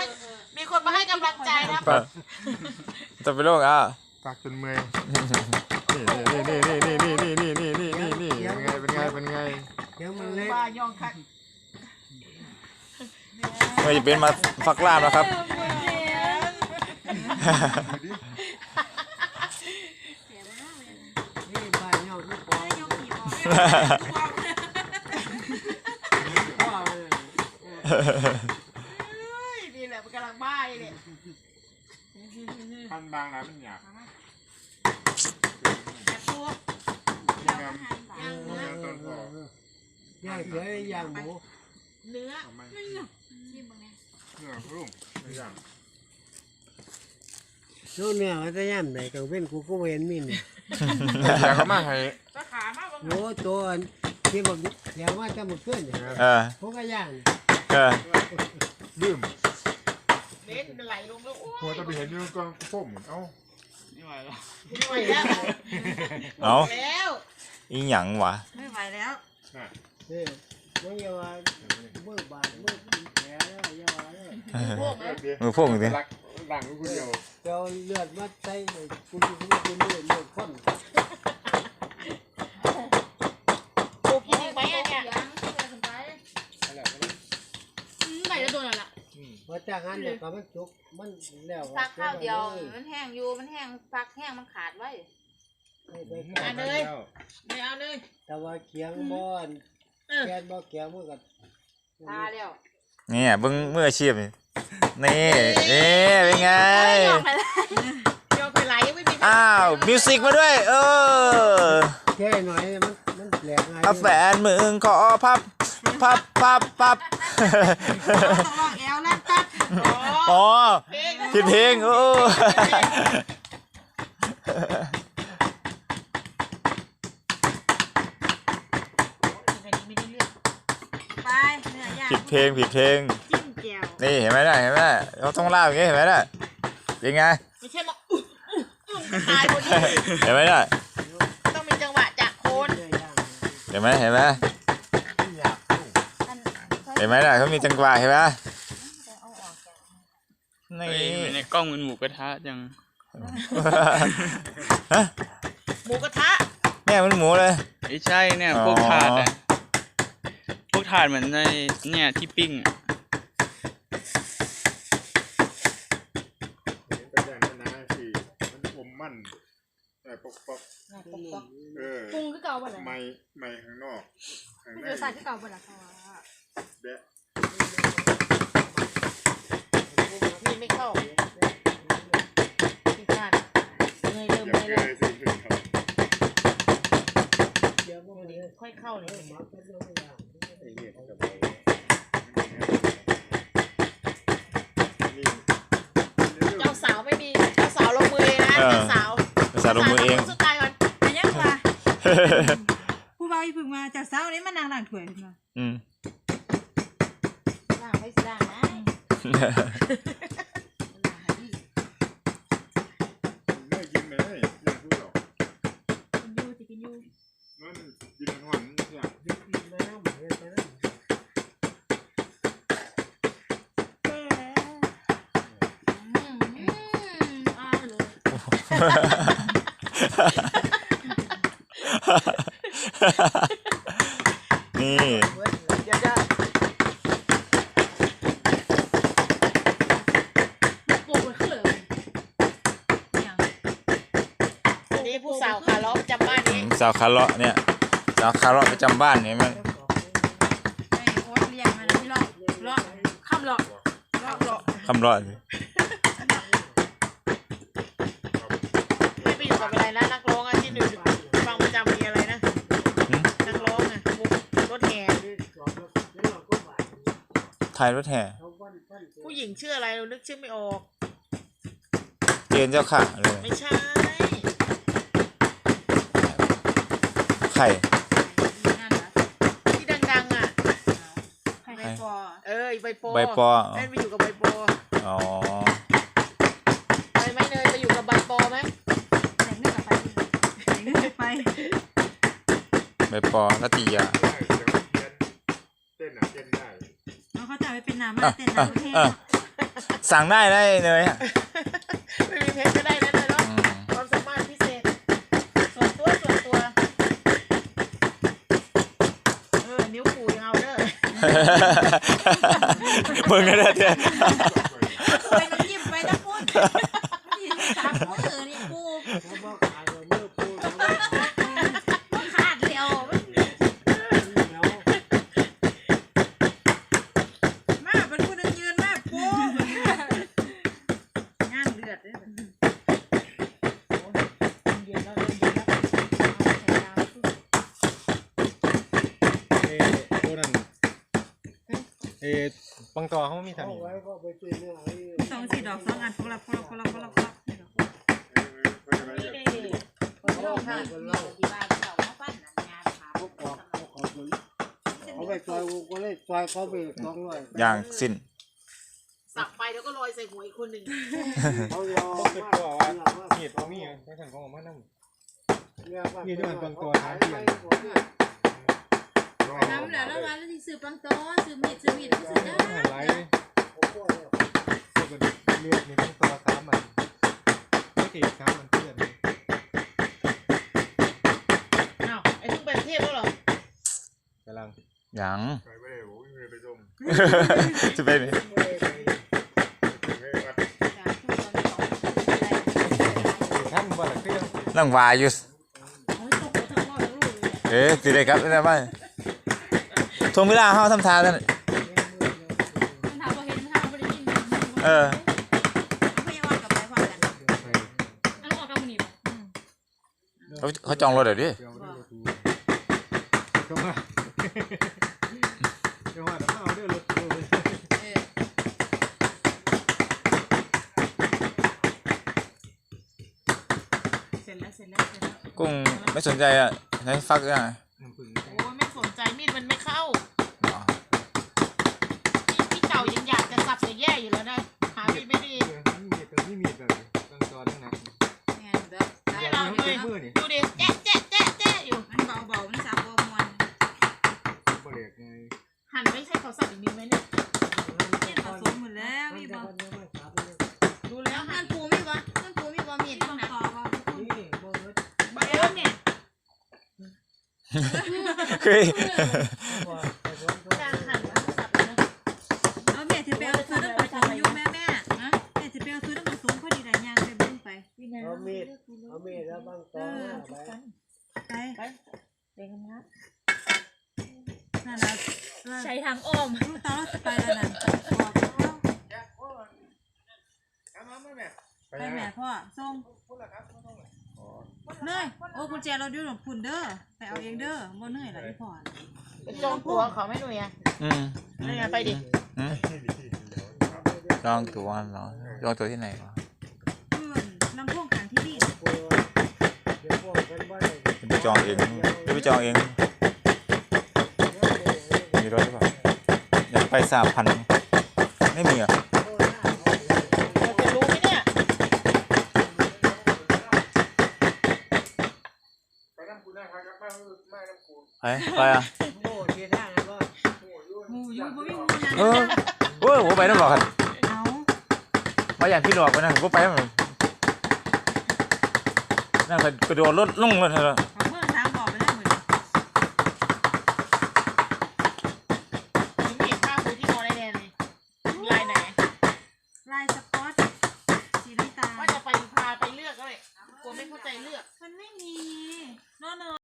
ให้มีคนมาให้กำลังใจนะปะจะไปโลกอะปากจนเมื่อยนี่นี่นี่นี่นี่นี่นี่นี่นี่นี่นี่เป็นไงเป็นไงเป็นไงเดี๋ยวมันเล็กบ้าย่องคักไม่จะเป็นมาฟักลาบนะครับนี่บ้านยอดลูกปองพ่อเลย เฮ้ยนี่แหละมันกำลังบ้าอยู่เนี่ย พันบางนะมันหยาบแต่ตัวนี่ครับนี่ต้นคอย่างเสือย่างหมูเนื้อทำไมเนื้อรุ่งไม่ย่างนู่นเนี่ยมันจะย่ำไหนกังเว้นกูก็เห็นมีนี่อยากเขามาให้ก็ขามากบางโอ้ตัวอันที่บอกเดี๋ยวว่าจะมาขึ้นเนี่ยเออพวกก็ย่างเออลืม เล็ดมันไหลลงแล้วโอ้หัวจะไปเห็นอยู่ก็ส้มเอ้าไม่ไหวแล้วเอา แล้วอีหยังวะ ไม่ไหวแล้วน่ะเออมันอย่าว่ามือบาดมือแผลแล้วอย่าว่าเลยพวกไหมเดี๋ยวมือพวกมึงดิ รักหลังกูเดียวเจ้าเลือดมาใส่กูดูกูดูเลือดเลือดข้น ปูกินอีกไหมอะเนี่ย ไหนจะโดนอะไรล่ะ พอจากนั้นเนี่ยก็มันจุกมันแล้วซักข้าวเดียว มันแห้งอยู่ มันแห้งซักแห้งมันขาดไว้ อะเลย ไม่เอาเลย แต่ว่าเคียงบ่อนเออ แกนบ่เคียงมันก็ทาแล้วเนี่ยเบิ้งมืออาชีพนี่นี่นี่เป็นไงโยนไปไหลยังไม่มีอ้าวมิวสิกมาด้วย เออแค่หน่อยมันมันแหลกไงเอาแฟนมึงขอพับ พับพับพับ ต้องลองแอลนั่นตัดอ๋ออ๋อเพลงผิดเพลงโอ้ไม่ได้เรื่องไปเนื้อย่างผิดเพลงผิดเพลง จิ้มแจ่วนี่เห็นไหมน่ะเห็นไหมเขาต้องเล่าอย่างงี้เห็นไหมน่ะเป็นไงไม่ใช่มาอุ๊ยอุ๊ยอุ๊ยตายพอดีเห็นไหมน่ะต้องมีจังหวะจากโคนเห็นไหมเห็นไหมอัน เห็นไหมน่ะเขามีจังหวะเห็นไหม นี่ เฮ้ยในกล้องมันหมูกระทะจัง ฮะหมูกระทะเนี่ยมันหมูเลย ไม่ใช่เนี่ย พวกอ๋อ ถาดอะพวกถาดเหมือนในเนี่ยที่ปิ้งอะเป็นอย่างนั้นนะสิมันอมมันแต่ปกปกเออปรุงคือเก่าบ่ล่ะไม่ไม่ข้างนอกข้างในเดี๋ยวใส่คือเก่าบ่ล่ะเขาว่าแบะ มีไม่เข้าพี่พลาดเงยเริ่มอย่าเลยเกเลยยสิถึงเขาเดี๋ยวมันเลยค่อยเข้าเลยมักจะลงอย่างไอ้เนี่ยมันจะไปนี่เจ้าสาวไม่มี เจ้าสาวลงมือเองนะเจ้าสาวภาษาลงมือเองสุดท้ายก่อนอันยังว่าผู้บ่าวอีพึ่งมาจากเช้านี้มานางล้างถ้วยขึ้นมาอืมล่างไว้สิล่าง เลิกกินเลยอยากพูดหรอกกินยูสิกินยูนั่นกินหอนอยากเด็กดีแล้วเหมือนกันนะาวขาล้อประจำบ้านนี้สาวคาร์เลาะเนี่ยสาวคาร์เลาะประจำบ้านเนี่ยมันไอ้โอ๊ตเลี้ยงมันที่เลาะเลาะข้ามเลาะเลาะเลาะคำเลาะสิไม่ไปอยู่กับอะไรนะนักร้องอะที่หนึ่งฟังประจำมีอะไรนะนักร้องอะวงรถแห่ถ่ายรถแห่ผู้หญิงชื่ออะไรเรานึกชื่อไม่ออก เจนเจ้าค่ะเลยไม่ใช่ ไข่นั่นนะที่ดังๆอะไข่ใบปอเออใบปอใบปอ เล่นไปอยู่กับใบปออ๋อ ไปไหมเนยไปอยู่กับใบปอไหมใส่เนื้อกลับไปใส่เนื้อกลับไปใบปอรัตติยา ได้เดี๋ยวเต้นเต้นอะเต้นได้ แล้วเขาจะเอาไปเป็นน้ำมาอะเต้นอะน้ำประเทศอะสั่งได้ได้เลยอะ นิ้วปู่ยังเอาเด้อมึงก็ได้เถอะไปน้ำจิ้มไปน้ำปุ้นตามมือนี่กู เขาบอกขายว่ามือปูทำไม ขาดเร็ว เหนียว มาเป็นผู้นึงยืนมาปูงานเดือดเลย เย็นแล้วเริ่มเย็นแล้ว เอโอ้นั่น เอปังตอเขามีทางเอานี้ไว้ก็ไปซื้อเนี่สองสี่ดอกสองอันพวกเราพวกเราพวกเราพวกเราพวกเราโลกค่ะคนเราเขาปอกเขาขอซื้อเขาไปซอยกูก็เลยซอยเขาไปสองร้อยอย่างสิ้นสับไปแล้วก็ลอยใส่หัวอีกคนหนึ่งเขายอมบ่คิดว่าว่ามีดเอามีดไม่ทันของมานั่งนี่ที่มันบางตัวหาเที่ยง น้ำแล้วแล้วมาแล้วที่ซื้อปังโตซื้อมีดซื้อมีดซื้อได้หันไหลพวกเลือดมีปังตอสามมันไม่ติดสามมันเพื่อนอ้าวไอ้เพิ่งไปประเทศแล้วเหรอกำลังอย่างไปไม่ได้โอ้ยไม่ไปส่งจะเป็นท่านบ่ละเครื่องนั่งวายอยู่โอ้ยตกไปทั้งหมดทั้งลูกเลยเอ๊ะสิได้ครับได้ไหม ทวงเวลาเฮาทำทานนั่นมันถามว่าเห็นทางไม่ได้ยินเออพยาบาลกับไปพร้อมกันไปอันออกกับมันนี่เขาเขาจองรถเดี๋ยวดิเดี๋ยวไม่ได้ดูก็มาเดี๋ยวว่าเดี๋ยวเอาเด้อรถดูเลยเออเสร็จแล้วเสร็จแล้วเสร็จแล้วกุ้งไม่สนใจอะให้ฟักอะน้ำผึ้ง หั่นไม่ใช่เขาสับอีกนิดไหมเนี่ยนี่ผสมหมดแล้วมีบ่ดูแล้วเงิหั่นนปูมีบ่เงินปูมีบ่มีดบ้างนะเบอร์เนี่ย เฮ้ย การหั่นแล้วสับเลยนะ เอาแม่สิไปเอาซื้อน้ำผสมอยู่แม่แม่ฮะแม่สิไปเอาซื้อน้ำผสมพอดีได้ย่างไปเบิ่งไป เอามีดเอามีดแล้วบางตอนไป ไป ไปเด็กนะ นั่นล่ะ ใช้ทางอ้อม ลูกตาเราจะไปแล้วนั่นบอก ไปไปยังแม่พ่อส่งเนยโอ้กุญแจเราอยู่หนพุ่นเด้อไปเอาเองเด้อบ่เหนื่อยล่ะพี่พ่อเป็นจองตัวเขาไม่หนุ่ยอะอืมนี่ไงไปดิอืมจองตัวเหรอจองตัวที่ไหนวะเพื่อนลำโพงขังที่นี่เดี๋ยวพวกกันบ้านจะไปจองเองจะไปจองเองมีรถหรือเปล่าอยากไปสามพันไม่มีเหรอะ เราจะรู้ไหมเนี่ย ไปไปอะโอ้เจ๊ได้แล้วก็หมูอยู่บ่มีหมูยังเออเว้ยผมไปนั่นหรอกครับเอามาอย่างพี่หลอกไปนะผมก็ไปเหมือนนั่นไปกระโดดรถลงรถเลยเอา